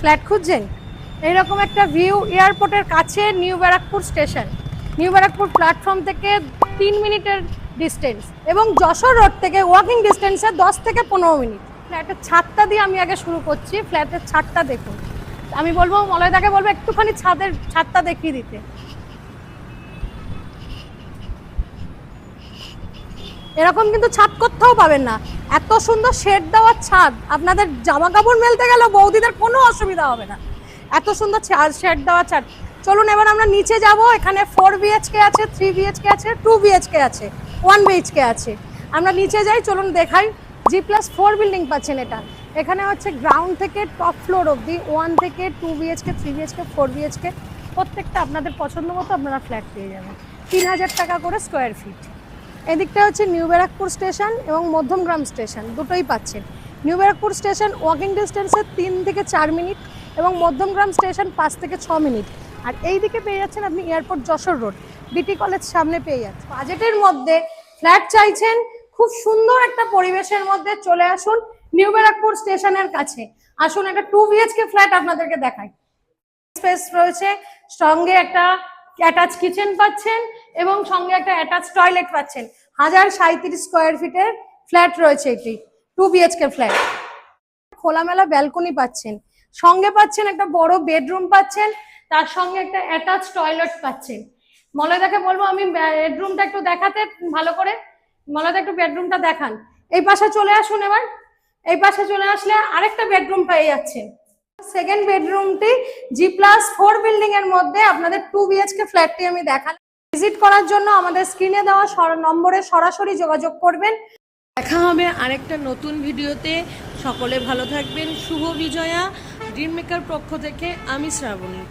Flat খুঁজছেন এইরকম একটা ভিউ এয়ারপোর্টের কাছে new Barrackpore station. New Barrackpore platform থেকে তিন মিনিটের ডিস্টেন্স এবং যশোর রোড থেকে ওয়াকিং ডিস্টেন্সে দশ থেকে পনেরো মিনিট। ফ্ল্যাটের ছাদটা দিয়ে আমি আগে শুরু করছি। ফ্ল্যাটের ছাদটা দেখুন। আমি বলব, মলয়দাকে বলব, একটুখানি ছাদের ছাদটা দেখিয়ে দিতে। এরকম কিন্তু ছাদ কোথাও পাবেন না। এত সুন্দর শেড দেওয়ার ছাদ, আপনাদের জামা কাপড় মেলতে গেলে বৌদিদের কোনো অসুবিধা হবে না। এত সুন্দর শেড দেওয়া ছাদ। চলুন এবার আমরা নিচে যাব, এখানে ফোর বিএইচকে আছে থ্রি বিএইচকে আছে টু বিএইচকে আছে ওয়ান বিএইচকে আছে। আমরা নিচে যাই, চলুন দেখাই। জি প্লাস ফোর বিল্ডিং পাচ্ছেন এটা। এখানে হচ্ছে গ্রাউন্ড থেকে টপ ফ্লোর অবধি ওয়ান থেকে two BHK three BHK four BHK প্রত্যেকটা আপনাদের পছন্দ মতো আপনারা ফ্ল্যাট পেয়ে যাবেন। তিন হাজার টাকা করে স্কোয়ার ফিট এদিকটা হচ্ছে নিউ ব্যারাকপুর স্টেশন এবং মধ্যমগ্রাম স্টেশন, দুটোই পাচ্ছেন। নিউ ব্যারাকপুর স্টেশন ওয়াকিং ডিস্টেন্সে তিন থেকে চার মিনিট এবং মধ্যমগ্রাম স্টেশন পাঁচ থেকে ছ মিনিট। আর এই দিকে পেয়ে যাচ্ছেন আপনি airport Jessore road BT college সামনে পেয়ে যাচ্ছেন। বাজেটের মধ্যে ফ্ল্যাট চাইছেন, খুব সুন্দর একটা পরিবেশের মধ্যে চলে আসুন নিউ ব্যারাকপুর স্টেশনের কাছে। আসুন, একটা টু বিএচকে ফ্ল্যাট আপনাদেরকে দেখাই। স্পেস রয়েছে, সঙ্গে একটা অ্যাটাচ কিচেন পাচ্ছেন এবং সঙ্গে একটা অ্যাটাচ টয়লেট পাচ্ছেন। হাজার সাঁত্রিশ স্কোয়ার ফিটের ফ্ল্যাট রয়েছে এটি টু বিএচকে ফ্ল্যাট খোলামেলা ব্যালকনি পাচ্ছেন। সঙ্গে পাচ্ছেন একটা বড় বেডরুম পাচ্ছেন, তার সঙ্গে একটা অ্যাটাচ টয়লেট পাচ্ছেন। মলয়দাকে বলব আমি বেডরুমটা একটু দেখাতে, ভালো করে। মলয়দা একটু বেডরুমটা দেখান। এই পাশে চলে আসুন এবার। এই পাশে চলে আসলে আরেকটা বেডরুম পেয়ে যাচ্ছেন। সেকেন্ড বেডরুমটি জি প্লাস ফোর বিল্ডিং এর মধ্যে আপনাদের টু বিএইচকে ফ্ল্যাটটি আমি দেখালাম। ভিজিট করার জন্য আমাদের স্ক্রিনে দেওয়া নম্বরে সরাসরি যোগাযোগ করবেন। দেখা হবে আরেকটা নতুন ভিডিওতে। সকলে ভালো থাকবেন। শুভ বিজয়া। ড্রিম মেকার পক্ষ থেকে আমি শ্রাবণী।